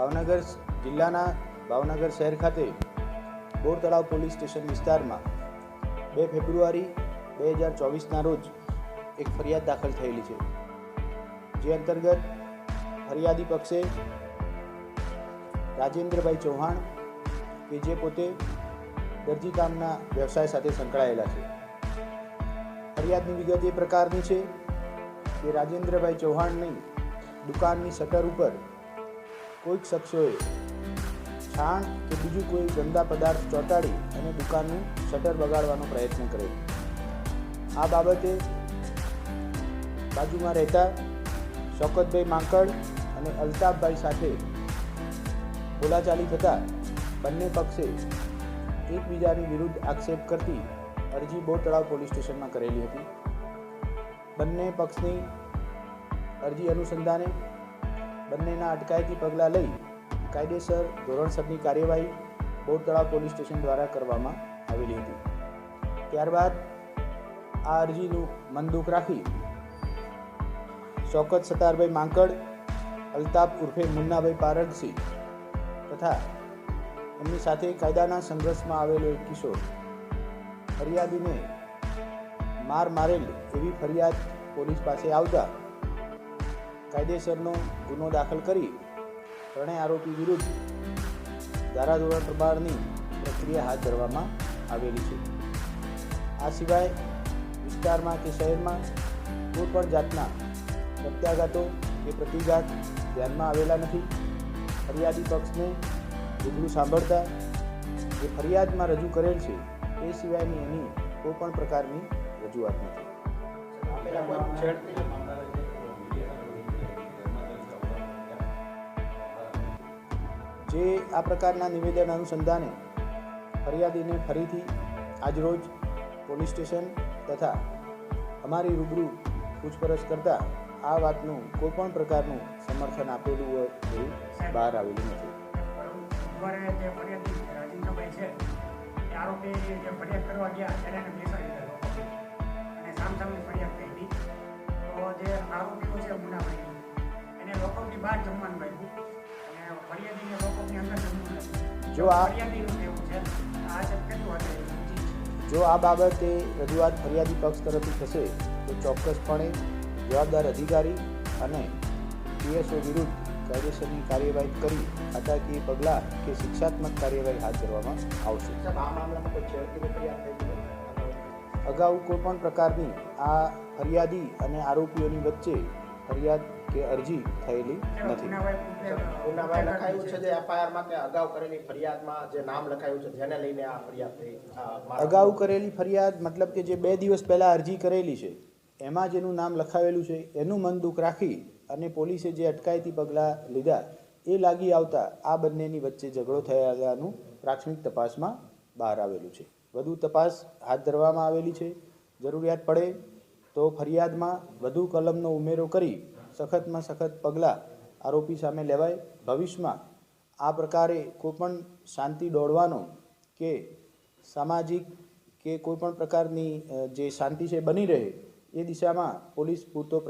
ભાવનગર જિલ્લાના ભાવનગર શહેર ખાતે બોરતળાવ પોલીસ સ્ટેશન વિસ્તારમાં બે ફેબ્રુઆરી બે હજાર ચોવીસના રોજ એક ફરિયાદ દાખલ થયેલી છે. જે અંતર્ગત ફરિયાદી પક્ષે રાજેન્દ્રભાઈ ચૌહાણ, કે જે પોતે દરજી કામના વ્યવસાય સાથે સંકળાયેલા છે. ફરિયાદની વિગત એ પ્રકારની છે કે રાજેન્દ્રભાઈ ચૌહાણની દુકાનની શટર ઉપર કોઈક શખ્સોએ છાણ કે બીજું કોઈ ગંદા પદાર્થ ચોંટાડી અને દુકાનનું શટર બગાડવાનો પ્રયત્ન કર્યો. આ બાબતે બાજુમાં રહેતા શોકતભાઈ માંકડ અને અલ્તાફભાઈ સાથે બોલાચાલી થતાં બંને પક્ષે એકબીજાની વિરુદ્ધ આક્ષેપ કરતી અરજી બોર તળાવ પોલીસ સ્ટેશનમાં કરેલી હતી. બંને પક્ષની અરજી અનુસંધાને બંનેના અટકાયતી પગલાં લઈ કાયદેસર ધોરણસરની કાર્યવાહી બોરતળાવ પોલીસ સ્ટેશન દ્વારા કરવામાં આવેલી હતી. ત્યારબાદ આ અરજીનું મનદુખ રાખી શોકત સતારભાઈ માંકડ, અલ્તાફ ઉર્ફે મુન્નાભાઈ પારડસિંહ તથા એમની સાથે કાયદાના સંઘર્ષમાં આવેલો એક કિશોર ફરિયાદીને માર મારેલ એવી ફરિયાદ પોલીસ પાસે આવતા કાયદેસરનો ગુનો દાખલ કરી ત્રણેય આરોપી વિરુદ્ધ ધારાધોરણ પ્રબારની પ્રક્રિયા હાથ ધરવામાં આવેલી છે. આ સિવાય વિસ્તારમાં કે શહેરમાં કોઈપણ જાતના પ્રત્યાઘાતો કે પ્રતિઘાત ધ્યાનમાં આવેલા નથી. ફરિયાદી પક્ષને રૂબરૂ સાંભળતા જે ફરિયાદમાં રજૂ કરેલ છે, એ સિવાયની એની કોઈપણ પ્રકારની રજૂઆત નથી. જે આ પ્રકારના નિવેદન અનુસંધાને ફરિયાદીને ફરીથી આજરોજ પોલીસ સ્ટેશન તથા અમારી રૂબરૂ પૂછપરછ કરતાં આ વાતનું કોઈ પણ પ્રકારનું સમર્થન આપેલું હોય એવું બહાર આવેલું નથી. બુધવારે જે ફરિયાદી રાજેન્દ્રભાઈ છે બહાર જમવાનું જે જો આ- જો આ બાબતે રજૂઆત ફરિયાદી પક્ષ તરફથી થશે તો ચોક્કસપણે જવાબદાર અધિકારી અને પીએસઓ વિરુદ્ધ કાયદેસરની કાર્યવાહી કરી ખાતાકીય પગલાં કે શિક્ષાત્મક કાર્યવાહી હાથ ધરવામાં આવશે. અગાઉ કોઈપણ પ્રકારની આ ફરિયાદી અને આરોપીઓની વચ્ચે ફરિયાદ કે અરજી થયેલી નથી. ગુનામાં લખાયું છે. જે એફઆઈઆરમાં કે અગાઉ કરેલી ફરિયાદમાં જે નામ લખાયું છે જેને લઈને આ ફરિયાદ થઈ અગાઉ કરેલી ફરિયાદ મતલબ કે જે બે દિવસ પહેલાં અરજી કરેલી છે એમાં જેનું નામ લખાવેલું છે એનું મન દુઃખ રાખી અને પોલીસે જે અટકાયતી પગલાં લીધા એ લાગી આવતા આ બંનેની વચ્ચે ઝઘડો થયેલાનું પ્રાથમિક તપાસમાં બહાર આવેલું છે. વધુ તપાસ હાથ ધરવામાં આવેલી છે. જરૂરિયાત પડે તો ફરિયાદમાં વધુ કલમનો ઉમેરો કરી સખતમાં સખત પગલાં આરોપી સામે લેવાય. ભવિષ્યમાં આ પ્રકારે કોઈપણ શાંતિ દોડવાનો કે સામાજિક કે કોઈ પણ પ્રકારની જે શાંતિ છે બની રહે એ દિશામાં પોલીસ પૂરતો